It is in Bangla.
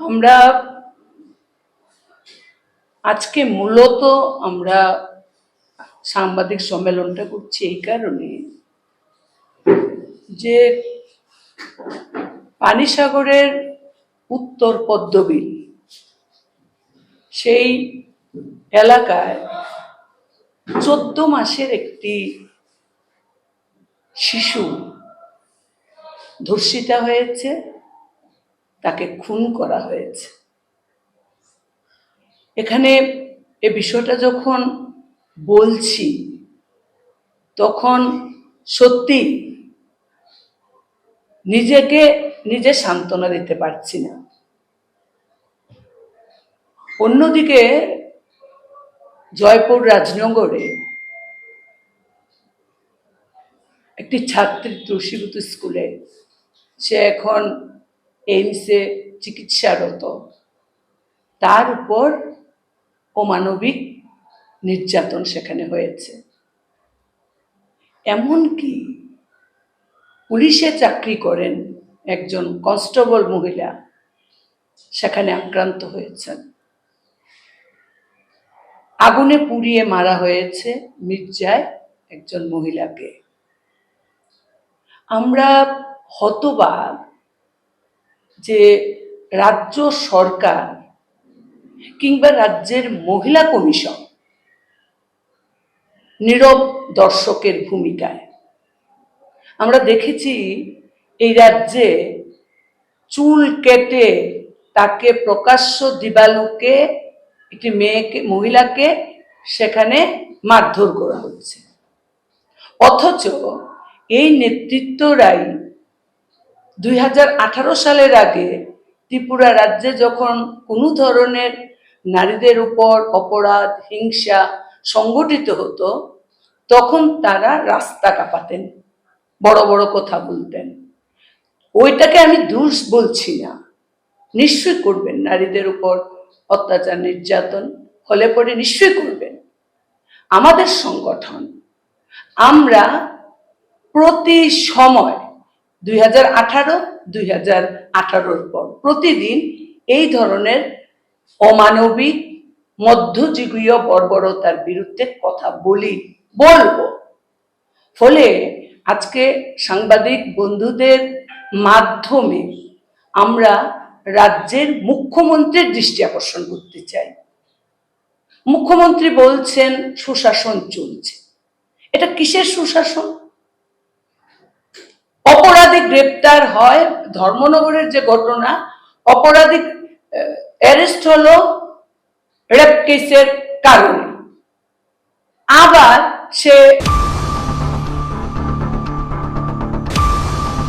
আমরা আজকে মূলত আমরা সাংবাদিক সম্মেলনটা করছি এই কারণে যে পানিসাগরের উত্তর পদ্মবিল, সেই এলাকায় চোদ্দ মাসের একটি শিশু ধর্ষিতা হয়েছে। তাকে খুন করা হয়েছে। এখানে এ বিষয়টা যখন বলছি, তখন সত্যি নিজেকে নিজে সান্ত্বনা দিতে পারছি না। অন্যদিকে জয়পুর রাজনগরে একটি ছাত্রী তুলসীবতী স্কুলে, সে এখন এইমসে চিকিৎসারত তার উপর অমানবিক নির্যাতন সেখানে হয়েছে। এমনকি পুলিশে চাকরি করেন একজন কনস্টেবল মহিলা, সেখানে আক্রান্ত হয়েছেন। আগুনে পুড়িয়ে মারা হয়েছে মির্জায় একজন মহিলাকে। আমরা হতবাক যে রাজ্য সরকার কিংবা রাজ্যের মহিলা কমিশন নীরব দর্শকের ভূমিকায়। আমরা দেখেছি এই রাজ্যে চুল কেটে তাকে প্রকাশ্য দিবালোকে, একটি মেয়েকে, মহিলাকে সেখানে মারধর করা হচ্ছে। অথচ এই নেতৃত্বরাই দুই হাজার আঠারো সালের আগে ত্রিপুরা রাজ্যে যখন কোনো ধরনের নারীদের উপর অপরাধ, হিংসা সংগঠিত হতো, তখন তারা রাস্তা কাঁপাতেন, বড় বড় কথা বলতেন। ওইটাকে আমি দোষ বলছি না। নিশ্চয়ই করবেন নারীদের উপর অত্যাচার, নির্যাতন, হলে পরে নিশ্চয়ই করবেন। আমাদের সংগঠন, আমরা প্রতি সময় দুই হাজার আঠারো, দুই হাজার আঠারোর পর। প্রতিদিন এই ধরনের অমানবিক, মধ্যযুগীয় বর্বরতার বিরুদ্ধে কথা বলি, বলব। ফলে আজকে সাংবাদিক বন্ধুদের মাধ্যমে আমরা রাজ্যের মুখ্যমন্ত্রীর দৃষ্টি আকর্ষণ করতে চাই। মুখ্যমন্ত্রী বলছেন, সুশাসন চলছে। এটা কিসের সুশাসন? গ্রেপ্তার হয় ধর্মনগরের যে ঘটনা অপরাধী অ্যারেস্ট হলো রেপ কেসের কারণে। আবার সে